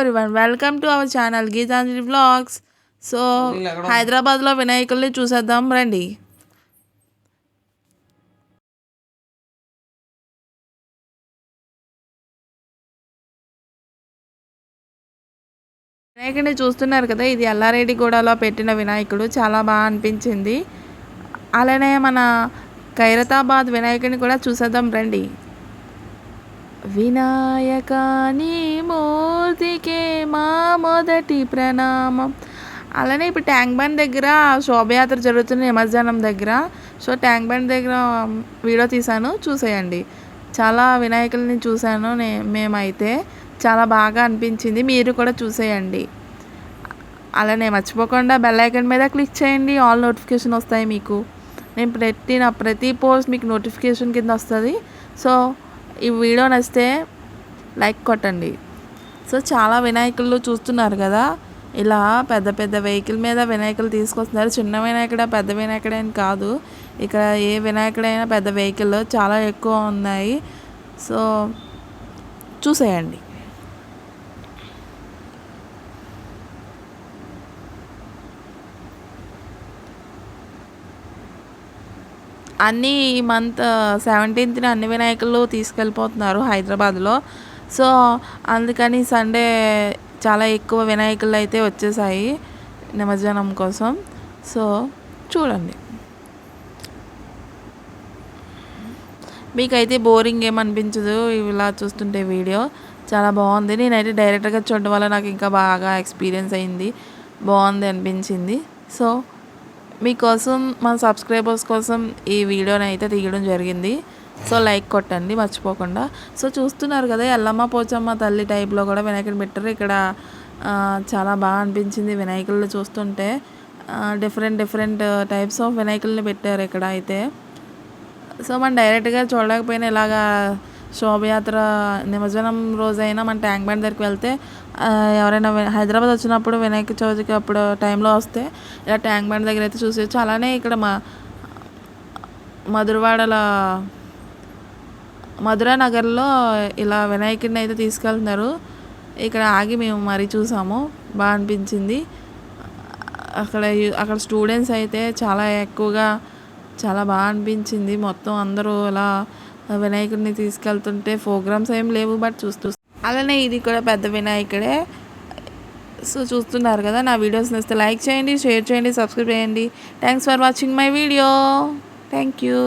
Everyone welcome to our channel Geetanjali vlogs so హైదరాబాద్లో వినాయకుల్ని చూసేద్దాం రండి. వినాయకుడిని చూస్తున్నారు కదా ఇది ఎల్లారెడ్డిగూడలో పెట్టిన వినాయకుడు. చాలా బాగా అనిపించింది. అలానే మన ఖైరతాబాద్ వినాయకుడిని కూడా చూసేద్దాం రండి. వినాయకాని మోదికే మూర్తికే మా మొదటి ప్రణామం. అలానే ఇప్పుడు ట్యాంక్ బండ్ దగ్గర శోభయాత్ర జరుగుతున్న నిమజ్జనం దగ్గర సో ట్యాంక్ బండ్ దగ్గర వీడియో తీశాను చూసేయండి. చాలా వినాయకుల్ని చూశాను నే మేమైతే. చాలా బాగా అనిపించింది మీరు కూడా చూసేయండి. అలానే మర్చిపోకుండా బెల్ ఐకన్ మీద క్లిక్ చేయండి ఆల్ నోటిఫికేషన్ వస్తాయి మీకు. నేను పెట్టిన ప్రతి పోస్ట్ మీకు నోటిఫికేషన్ కింద వస్తుంది. సో ఈ వీడియో నచ్చితే లైక్ కొట్టండి. సో చాలా వినాయకులు చూస్తున్నారు కదా. ఇలా పెద్ద పెద్ద వెహికల్ మీద వినాయకులు తీసుకొస్తున్నారు. చిన్న వినాయకుడ పెద్ద వినాయకుడు అని కాదు. ఇక్కడ ఏ వినాయకుడైనా పెద్ద వెహికల్ చాలా ఎక్కువ ఉన్నాయి. సో చూసేయండి. అన్నీ ఈ మంత్ సెవెంటీన్త్ని అన్ని వినాయకులు తీసుకెళ్ళిపోతున్నారు హైదరాబాద్లో. సో అందుకని సండే చాలా ఎక్కువ వినాయకులు అయితే వచ్చేసాయి నిమజ్జనం కోసం. సో చూడండి. మీకైతే బోరింగ్ ఏమనిపించదు ఇలా చూస్తుంటే వీడియో. చాలా బాగుంది. నేనైతే డైరెక్ట్గా చూడడం వల్ల నాకు ఇంకా బాగా ఎక్స్పీరియన్స్ అయింది. బాగుంది అనిపించింది. సో మీకోసం మా సబ్స్క్రైబర్స్ కోసం ఈ వీడియోని అయితే తీయడం జరిగింది. సో లైక్ కొట్టండి మర్చిపోకుండా. సో చూస్తున్నారు కదా ఎల్లమ్మ పోచమ్మ తల్లి టైప్లో కూడా వినాయకుడు పెట్టారు. ఇక్కడ చాలా బాగా అనిపించింది వినాయకులను చూస్తుంటే. డిఫరెంట్ డిఫరెంట్ టైప్స్ ఆఫ్ వినాయకుల్ని పెట్టారు ఇక్కడ అయితే. సో మనం డైరెక్ట్గా చూడలేకపోయినా ఇలాగా శోభయాత్ర నిమజ్జనం రోజైనా మన ట్యాంక్ బండ్ దగ్గరికి వెళ్తే ఎవరైనా హైదరాబాద్ వచ్చినప్పుడు వినాయక చవితికి అప్పుడు టైంలో వస్తే ఇలా ట్యాంక్ బండ్ దగ్గర అయితే చూసేయచ్చు. అలానే ఇక్కడ మా మధురవాడల మధురా నగర్లో ఇలా వినాయకుడిని అయితే తీసుకెళ్తున్నారు. ఇక్కడ ఆగి మేము మరీ చూసాము. బాగా అనిపించింది. అక్కడ అక్కడ స్టూడెంట్స్ అయితే చాలా ఎక్కువగా చాలా బాగా అనిపించింది. మొత్తం అందరూ ఇలా వినాయకుడిని తీసుకెళ్తుంటే ప్రోగ్రామ్స్ ఏం లేవు బట్ చూస్తూ అలానే ఇది కూడా పెద్ద వినాయకుడే. సో చూస్తున్నారు కదా నా వీడియోస్ నచ్చితే లైక్ చేయండి షేర్ చేయండి సబ్స్క్రైబ్ చేయండి. Thanks for watching my video thank you